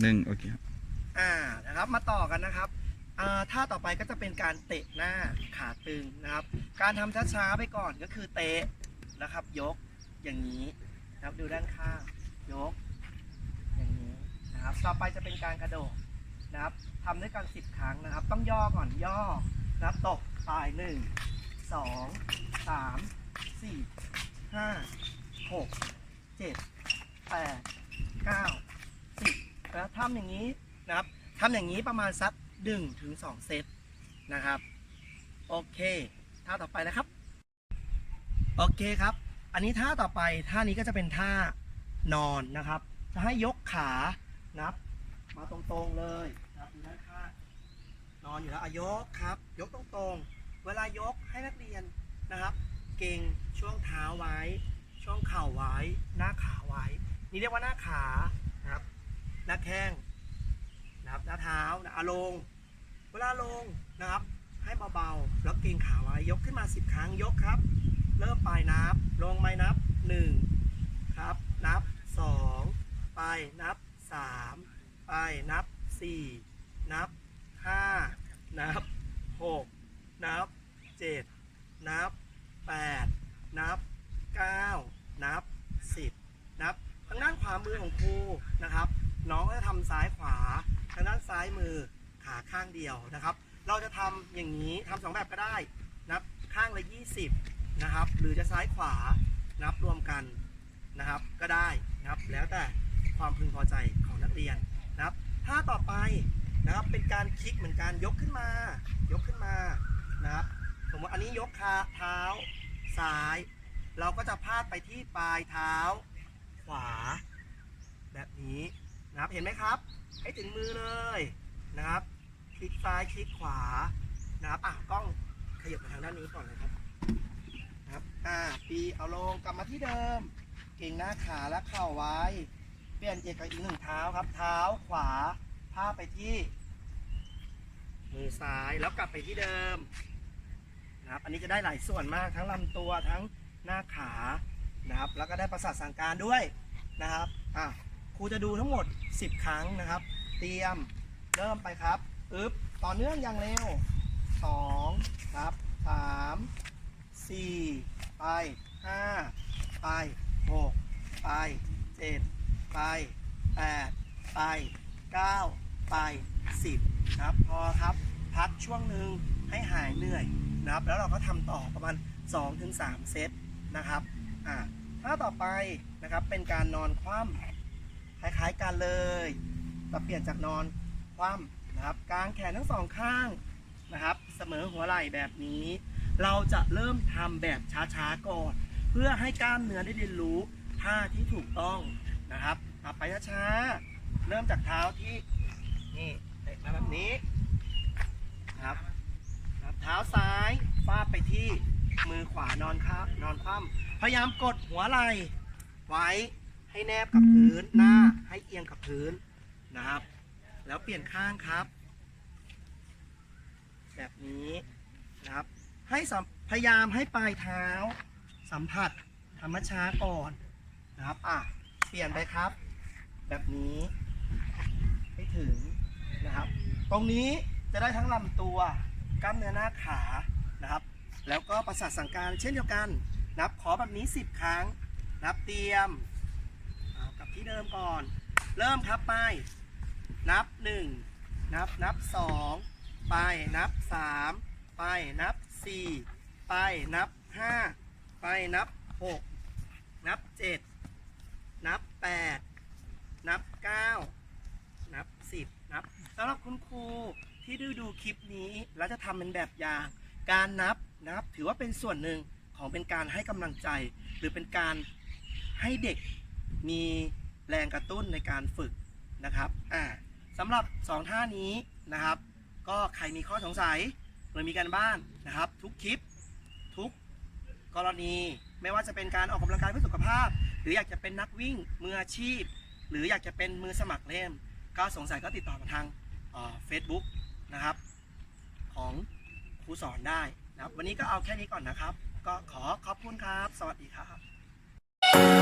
หนึ่งโอเคครับอ่านะครับมาต่อกันนะครับอ่าท่าต่อไปก็จะเป็นการเตะหน้าขาตึงนะครับ การทำช้าๆไปก่อนก็คือเตะนะครับ ยกอย่างนี้นะครับดูด้านข้างยก อย่างนี้นะครับ ต่อไปจะเป็นการกระโดดนะครับทำด้วยกันสิบครั้งนะครับ ต้องย่อก่อนย่อนะครับตกปลายหนึ่งสองสามสี่ห้าหกเจ็ดแปดเก้า สิบแล้วทำอย่างนี้นะครับทำอย่างนี้ประมาณสักหนึ่งถึงสองเซตนะครับ โอเคท่าต่อไปนะครับ โอเคครับ อันนี้ท่าต่อไปท่านี้ก็จะเป็นท่านอนนะครับ จะให้ยกขานะครับ มาตรงๆเลยนะครับอยู่ด้านข้างนอนอยู่แล้วอายกครับ ยกตรงๆ เวลายกให้นักเรียนนะครับ เก่งช่วงเท้าไว้ ช่วงเข่าไว้ หน้าขาไว้ นี่เรียกว่าหน้าขา หน้าแข้งนะครับหน้าเท้านะอาลง เวลาลงนะครับ ให้เบาๆแล้วเก่งขาไว้ยกขึ้นมา 10 ครั้งยกครับ เริ่มไปนับ ลงไม่นับ 1 ครับ นับ 2 ไปนับ 3 ไปนับ 4 นับ 5 นับ 6 นับ 7 นับ 8 นับ 9 นับ 10 นับ ทางด้านขวามือของครู น้องก็จะทำซ้ายขวา ทางด้านซ้ายมือขาข้างเดียวนะครับ เราจะทำอย่างนี้ทำสองแบบก็ได้นับข้างละ 20 นะครับ หรือจะซ้ายขวานับรวมกันนะครับก็ได้นะครับ แล้วแต่ความพึงพอใจของนักเรียนนะครับท่าต่อไปนะครับเป็นการคลิกเหมือนกันยกขึ้นมา ยกขึ้นมานะครับสมมติอันนี้ยกขาเท้าซ้าย เราก็จะพาดไปที่ปลายเท้า ขวา แบบนี้ นะครับเห็นไหมครับ ให้ถึงมือเลยนะครับคลิกซ้ายคลิกขวานะครับอะกล้องขยับมาทางด้านนี้ก่อนเลยครับนะครับอ่าปีเอาลงกลับมาที่เดิม เก่งหน้าขาและเข่าไว้ เปลี่ยนเอกกับอีกหนึ่งเท้าครับ เท้าขวาพาไปที่ มือซ้ายแล้วกลับไปที่เดิมนะครับอันนี้จะได้หลายส่วนมากทั้งลำตัวทั้งหน้าขานะครับ แล้วก็ได้ประสาทสั่งการด้วยนะครับอะ รูจะดูทั้งหมด 10 ครั้งนะครับ เตรียมเริ่มไปครับอึ๊บต่อเนื่องอย่างเร็วสองครับสามสี่ไปห้าไปหกไปเจ็ดไปแปดไปเก้าไปสิบครับพอครับพักช่วงหนึ่งให้หายเหนื่อยนะครับ แล้วเราก็ทำต่อประมาณ 2-3 เซตนะครับอ่าถ้าต่อไปนะครับเป็นการนอนคว่ำ คล้ายๆกันเลยแต่เปลี่ยนจากนอนคว่ำนะครับกางแขนทั้งสองข้างนะครับ เสมอหัวไหล่แบบนี้ เราจะเริ่มทำแบบช้าๆก่อนเพื่อให้กล้ามเนื้อได้เรียนรู้ท่าที่ถูกต้องนะครับเอไปช้าๆเริ่มจากเท้าที่นี่เตะมาแบบนี้ครับครับเท้าซ้ายฟาดไปที่มือขวานอนค้านอนคว่ำพยายามกดหัวไหล่ไว้ ให้แนบกับพื้นหน้าให้เอียงกับพื้นนะครับ แล้วเปลี่ยนข้างครับ แบบนี้นะครับ ให้พยายามให้ปลายเท้า สัมผัสธรรมชาก่อนนะครับอะเปลี่ยนไปครับ แบบนี้ให้ถึงนะครับ ตรงนี้จะได้ทั้งลำตัวกล้ามเนื้อหน้าขานะครับ แล้วก็ประสาทสังการเช่นเดียวกัน นับขอแบบนี้ 10 ครั้ง นับเตรียม ที่เดิมก่อน เริ่มครับไป นับ1นับนับ2ไปนับ3ไปนับ4ไปนับ5ไปนับ6นับ7นับ8นับ9นับ10นับสำหรับคุณครูที่ดูดูคลิปนี้แล้วจะทำเป็นแบบอย่าง การนับนับถือว่าเป็นส่วนหนึ่งของเป็นการให้กำลังใจ หรือเป็นการให้เด็ก มีแรงกระตุ้นในการฝึกนะครับอ่าสำหรับ 2 ท่านี้นะครับ ก็ใครมีข้อสงสัยหรือมีการบ้านนะครับ ทุกคลิป ทุกกรณี ไม่ว่าจะเป็นการออกกำลังกายเพื่อสุขภาพ หรืออยากจะเป็นนักวิ่งมืออาชีพ หรืออยากจะเป็นมือสมัครเล่มก็สงสัยก็ติดต่อมาทางเฟซบุ๊กนะครับ ของครูสอนได้นะครับ วันนี้ก็เอาแค่นี้ก่อนนะครับ ก็ขอขอบคุณครับ สวัสดีครับ Música